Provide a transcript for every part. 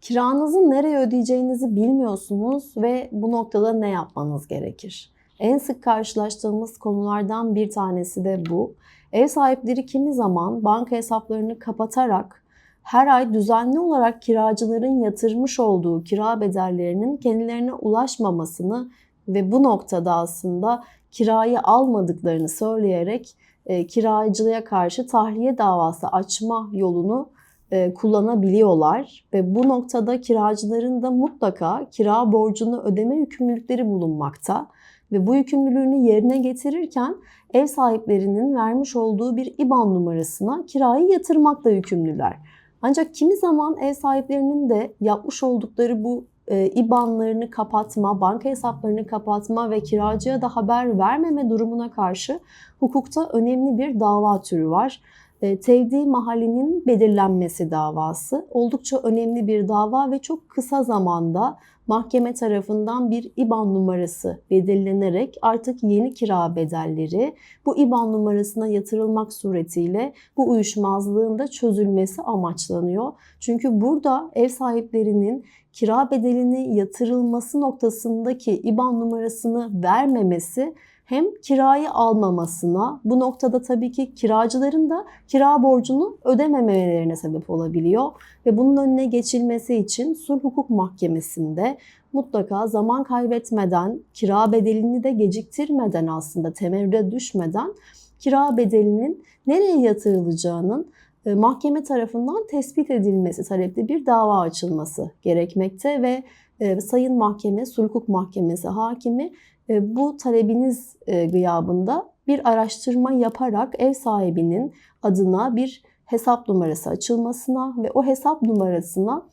Kiranızı nereye ödeyeceğinizi bilmiyorsunuz ve bu noktada ne yapmanız gerekir? En sık karşılaştığımız konulardan bir tanesi de bu. Ev sahipleri kimi zaman banka hesaplarını kapatarak her ay düzenli olarak kiracıların yatırmış olduğu kira bedellerinin kendilerine ulaşmamasını ve bu noktada aslında kirayı almadıklarını söyleyerek e, kiracılığa karşı tahliye davası açma yolunu e, kullanabiliyorlar ve bu noktada kiracıların da mutlaka kira borcunu ödeme yükümlülükleri bulunmakta ve bu yükümlülüğünü yerine getirirken ev sahiplerinin vermiş olduğu bir IBAN numarasına kirayı yatırmakla yükümlüler. Ancak kimi zaman ev sahiplerinin de yapmış oldukları bu e, IBAN'larını kapatma, banka hesaplarını kapatma ve kiracıya da haber vermeme durumuna karşı hukukta önemli bir dava türü var. E, tevdi mahallenin belirlenmesi davası oldukça önemli bir dava ve çok kısa zamanda mahkeme tarafından bir IBAN numarası belirlenerek artık yeni kira bedelleri bu IBAN numarasına yatırılmak suretiyle bu uyuşmazlığın da çözülmesi amaçlanıyor. Çünkü burada ev sahiplerinin kira bedelini yatırılması noktasındaki IBAN numarasını vermemesi hem kirayı almamasına, bu noktada tabii ki kiracıların da kira borcunu ödememelerine sebep olabiliyor. Ve bunun önüne geçilmesi için sulh hukuk mahkemesinde mutlaka zaman kaybetmeden, kira bedelini de geciktirmeden aslında temerrüde düşmeden kira bedelinin nereye yatırılacağının e, mahkeme tarafından tespit edilmesi talepli bir dava açılması gerekmekte ve e, Sayın Mahkeme, Sulh Hukuk Mahkemesi hakimi bu talebiniz gıyabında bir araştırma yaparak ev sahibinin adına bir hesap numarası açılmasına ve o hesap numarasına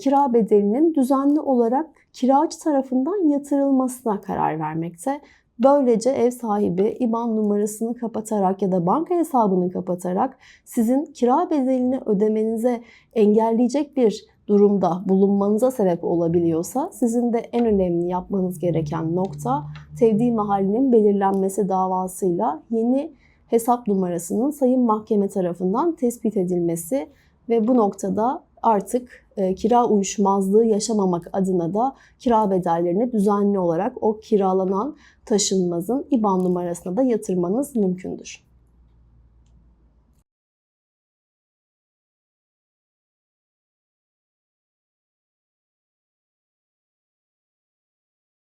kira bedelinin düzenli olarak kiracı tarafından yatırılmasına karar vermekte. Böylece ev sahibi IBAN numarasını kapatarak ya da banka hesabını kapatarak sizin kira bedelini ödemenize engelleyecek bir durumda bulunmanıza sebep olabiliyorsa sizin de en önemli yapmanız gereken nokta tevdi mahallenin belirlenmesi davasıyla yeni hesap numarasının sayın mahkeme tarafından tespit edilmesi ve bu noktada artık e, kira uyuşmazlığı yaşamamak adına da kira bedellerini düzenli olarak o kiralanan taşınmazın IBAN numarasına da yatırmanız mümkündür.